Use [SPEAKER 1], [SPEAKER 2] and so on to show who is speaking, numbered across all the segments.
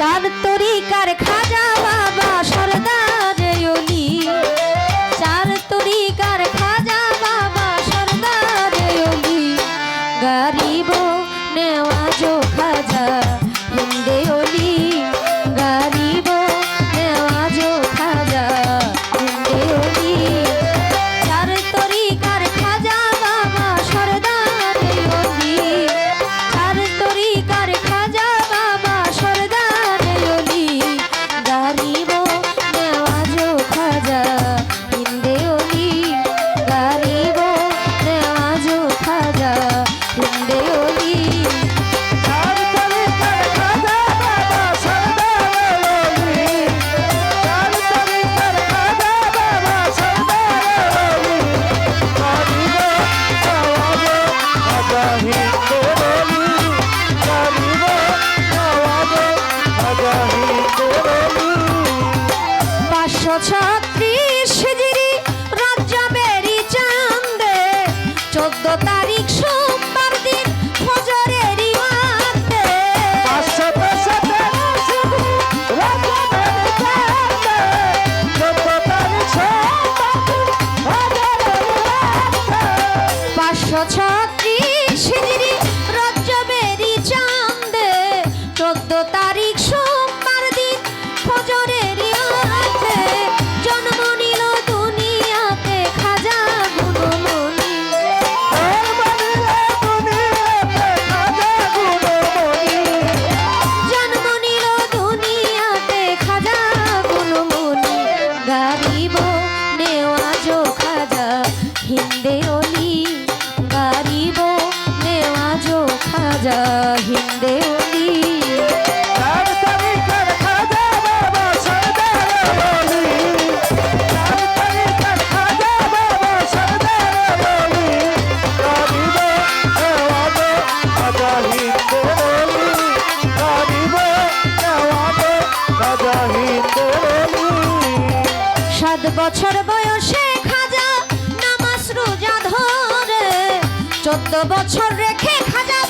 [SPEAKER 1] চার তরিকার খাজা চোদ্দ বছর রেখে খাজা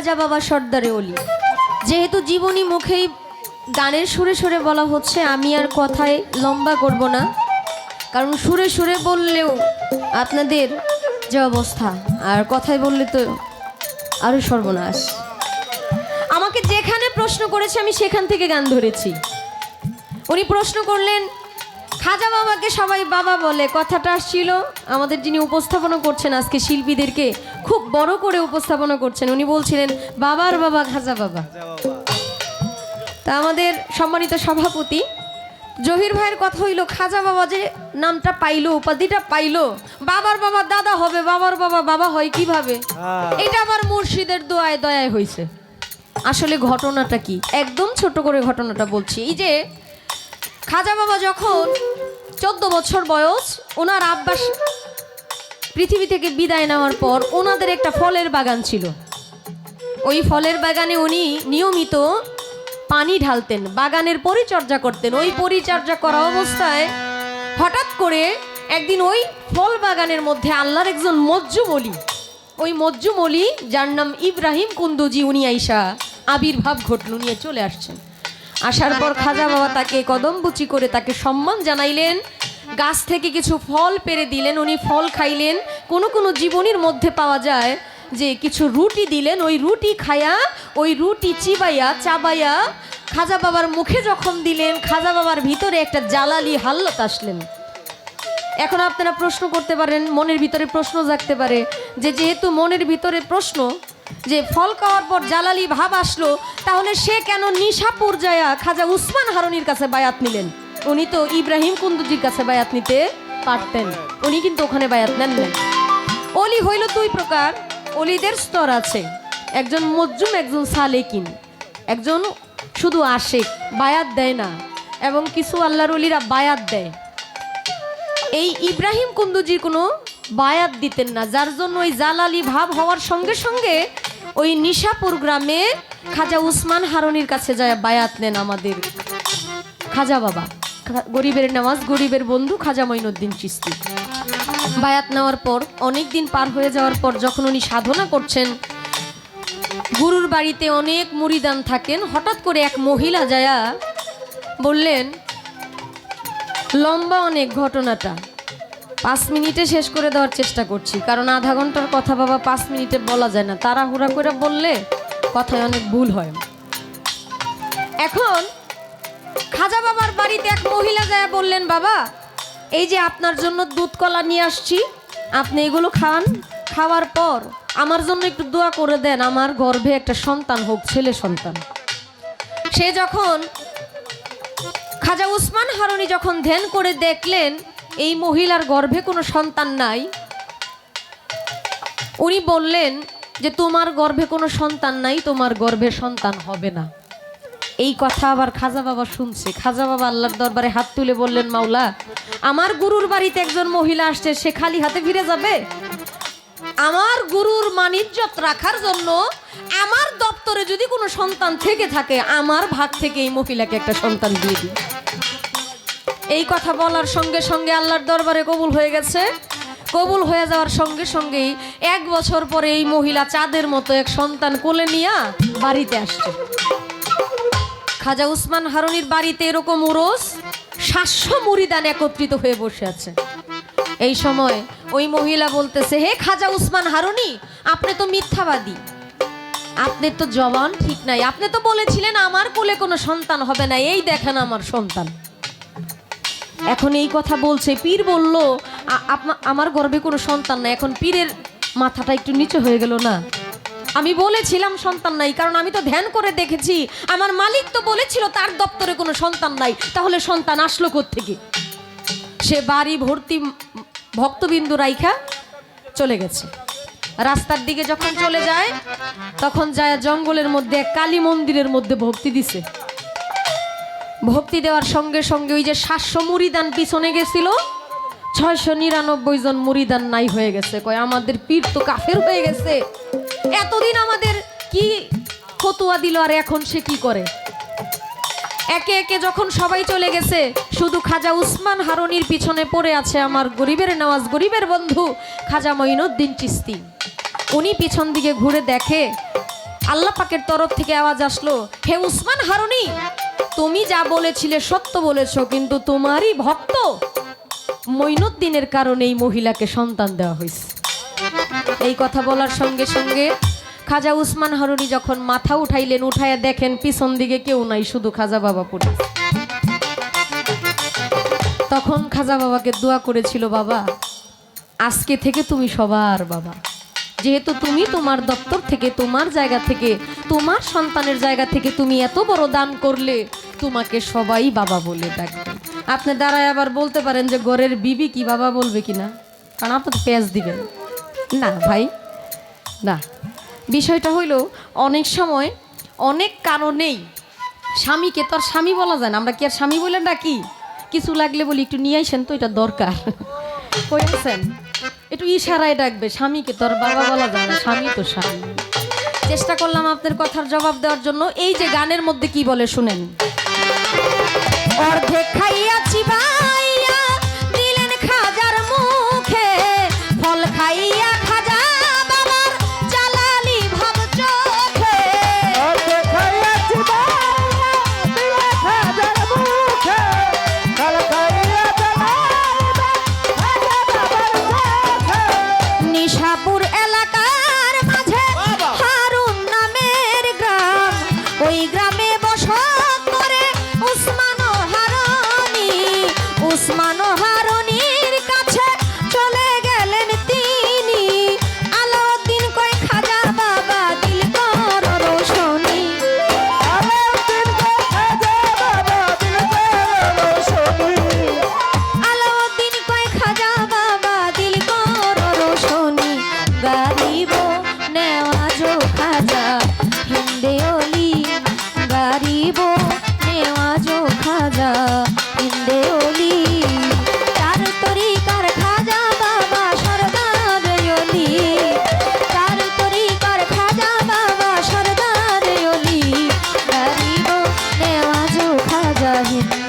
[SPEAKER 1] খাজা বাবা সর্দারে অলি। যেহেতু জীবনী মুখেই গানের সুরে সুরে বলা হচ্ছে, আমি আর কথায় লম্বা করব না। কারণ সুরে সুরে বললেও আপনাদের যে অবস্থা, আর কথায় বললে তো আরও সর্বনাশ। আমাকে যেখানে প্রশ্ন করেছে, আমি সেখান থেকে গান ধরেছি। উনি প্রশ্ন করলেন খাজা বাবাকে সবাই বাবা বলে। কথাটা আসছিল আমাদের যিনি উপস্থাপনা করছেন আজকে শিল্পীদেরকে খুব বড় করে উপস্থাপনা করছেন। উনি বলছিলেন বাবার বাবা খাজা বাবা। তা আমাদের সম্মানিত সভাপতি জহির ভাইয়ের কথা হইল খাজা বাবা যে নামটা পাইলো উপাধিটা পাইলো বাবার বাবা দাদা হবে বাবার বাবা বাবা হয় কীভাবে?
[SPEAKER 2] হ্যাঁ।
[SPEAKER 1] এটা আবার মুর্শিদের দোয়ায় দয়ায় হয়েছে আসলে ঘটনাটা কি? একদম ছোট করে ঘটনাটা বলছি। এই যে খাজা বাবা যখন চোদ্দ বছর বয়স, ওনার আব্বাস পৃথিবী থেকে বিদায় নেওয়ার পর ওনাদের একটা ফলের বাগান ছিল। ওই ফলের বাগানে উনি নিয়মিত পানি ঢালতেন, বাগানের পরিচর্যা করতেন। ওই পরিচর্যা করা অবস্থায় হঠাৎ করে একদিন ওই ফল বাগানের মধ্যে আল্লাহর একজন মজ্জুমলি, ওই মজ্জুমলি যার নাম ইব্রাহিম কুন্দুজি, উনি আইসা আবির্ভাব ঘটল নিয়ে চলে আসছেন। আসার পর খাজা বাবা তাকে কদমবুচি করে তাকে সম্মান জানাইলেন। গাছ থেকে কিছু ফল পেরে দিলেন উনি ফল খাইলেন। কোনো কোনো জীবনীর মধ্যে পাওয়া যায় যে কিছু রুটি দিলেন ওই রুটি খায়া ওই রুটি চিবাইয়া চাবাইয়া খাজা বাবার মুখে যখন দিলেন খাজা বাবার ভিতরে একটা জালালি হাল্লত আসলেন। এখন আপনারা প্রশ্ন করতে পারেন মনের ভিতরে প্রশ্ন জাগতে পারে যে যেহেতু মনের ভিতরে প্রশ্ন যে ফল খাওয়ার পর জালালি ভাব আসলো, তাহলে সে কেন নিশাপুর যায়া খাজা উসমান হারনির কাছে বায়াত নিলেন? উনি তো ইব্রাহিম কুন্দুজির কাছে বায়াত নিতে পারতেন। উনি কিন্তু ওখানে বায়াত নেন নাই। অলি হইল দুই প্রকার। অলিদের স্তর আছে। একজন মজ্জুম একজন সালেকিন। একজন শুধু আসে বায়াত দেয় না। এবং কিছু আল্লাহর অলিরা বায়াত দেয়। এই ইব্রাহিম কুন্দুজির কোনো বায়াত দিতেন না, যার জন্য ওই জালালি ভাব হওয়ার সঙ্গে সঙ্গে ওই নিশাপুর গ্রামে খাজা উসমান হারনির কাছে যায় বায়াত নেন আমাদের। খাজা বাবা গরিবের নামাজ, গরিবের বন্ধু খাজা মঈনুদ্দিন চিস্তি বায়াত নেওয়ার পর অনেক দিন পার হয়ে যাওয়ার পর যখন উনি সাধনা করছেন, গুরুর বাড়িতে অনেক মুরিদান থাকেন, হঠাৎ করে এক মহিলা যায়া বললেন, লম্বা অনেক ঘটনাটা। পাঁচ মিনিটে শেষ করে দেওয়ার চেষ্টা করছি। কারণ আধা ঘণ্টার কথা বাবা পাঁচ মিনিটে বলা যায় না। তাড়াহুড়া করে বললে কথায় অনেক ভুল হয়। এখন খাজা বাবার বাড়িতে এক মহিলা যায় বললেন, বাবা, এই যে আপনার জন্য দুধ কলা নিয়ে আসছি, আপনি এগুলো খান। খাওয়ার পর আমার জন্য একটু দোয়া করে দেন। আমার গর্ভে একটা সন্তান হোক, ছেলে সন্তান। সে যখন খাজা উসমান হারুনি যখন ধ্যান করে দেখলেন এই মহিলার গর্ভে কোনো সন্তান নাই। উনি বললেন যে, তোমার গর্ভে কোনো সন্তান নাই, তোমার গর্ভে সন্তান হবে না। এই কথা আবার খাজা বাবা শুনছে। খাজা বাবা আল্লাহর দরবারে হাত তুলে বললেন, মাওলা, আমার গুরুর বাড়িতে একজন মহিলা আসছে, সে খালি হাতে ফিরে যাবে? আমার গুরুর মানিজ্যত রাখার জন্য আমার দপ্তরে যদি কোনো সন্তান থেকে থাকে, আমার ভাগ থেকে এই মহিলাকে একটা সন্তান দিয়ে দিই। এই কথা বলার সঙ্গে সঙ্গে আল্লাহর দরবারে কবুল হয়ে গেছে। কবুল হয়ে যাওয়ার সঙ্গে সঙ্গেই এক বছর পরে এই মহিলা চাঁদের মতো এক সন্তান কোলে নিয়ে বাড়িতে আসছে। খাজা উসমান হারুনির বাড়িতে এরকম উরস সাতশো মুরিদান একত্রিত হয়ে বসে আছে। এই সময় ওই মহিলা বলতেছে, হে খাজা উসমান হারুনি, আপনি তো মিথ্যাবাদী। আপনি তো জবান ঠিক নাই। আপনি তো বলেছিলেন আমার কোলে কোনো সন্তান হবে না, এই দেখেন আমার সন্তান। এখন এই কথা বলছে, পীর বলল আমার গর্ভে কোনো সন্তান নাই, এখন পীরের মাথাটা একটু নিচু হয়ে গেল না? আমি বলেছিলাম সন্তান নাই, কারণ আমি তো ধ্যান করে দেখেছি, আমার মালিক তো বলেছিল তার দপ্তরে কোনো সন্তান নাই, তাহলে সন্তান আসলো থেকে সে বাড়ি ভর্তি ভক্তবিন্দু রাইখা চলে গেছে। রাস্তার দিকে যখন চলে যায়, তখন যায় জঙ্গলের মধ্যে কালী মন্দিরের মধ্যে ভক্তি দিছে। ভক্তি দেওয়ার সঙ্গে সঙ্গে ওই যে সাতশো মুড়িদান পিছনে গেছিল, ছয়শো নিরানব্বই জন মুড়িদান নাই হয়ে গেছে। কয়, আমাদের পীর তো কাফের হয়ে গেছে। এতদিন আমাদের কি ফতুয়া দিল আর এখন সে কি করে? একে একে যখন সবাই চলে গেছে, শুধু খাজা উসমান হারুনির পিছনে পড়ে আছে আমার গরিবের নওয়াজ গরিবের বন্ধু খাজা মঈনুদ্দিন চিস্তি। উনি পিছন দিকে ঘুরে দেখে, আল্লাহ পাকের তরফ থেকে আওয়াজ আসলো, হে উসমান হারুনি তুমি যা বলেছিলে সত্য বলেছ, কিন্তু তোমারই ভক্ত মঈনুদ্দিনের কারণে এই মহিলাকে সন্তান দেওয়া হয়েছে। এই কথা বলার সঙ্গে সঙ্গে খাজা উসমান হারুনি যখন মাথা উঠাইলেন, উঠাইয়া দেখেন পিছন দিকে কেউ নাই, শুধু খাজা বাবা পড়ে তখন খাজা বাবাকে দোয়া করেছিল, বাবা, আজকে থেকে তুমি সবার বাবা। যেহেতু তুমি তোমার দপ্তর থেকে, তোমার জায়গা থেকে, তোমার সন্তানের জায়গা থেকে তুমি এত বড় দান করলে তোমাকে সবাই বাবা বলে ডাকবে। আপনি দাঁড়ায় আবার বলতে পারেন যে গড়ের বিবি কি বাবা বলবে কি না কারণ আপনি তো পেঁয়াজ দিবেন। না, ভাই। না। বিষয়টা হইল, অনেক সময় অনেক কারণেই স্বামীকে তো আর স্বামী বলা যায় না। আমরা কি আর স্বামী বলে ডাকি? কিছু লাগলে বলি, একটু নিয়ে আসেন তো, এটা দরকার। কইছেন একটু ইশারায় ডাকবে, স্বামীকে তো আর বাবা বলা যায় না, স্বামী তো স্বামী। চেষ্টা করলাম আপনার কথার জবাব দেওয়ার জন্য। এই যে গানের মধ্যে কি বলে শুনেন? অর্ধেক খাইয়াছি খাজা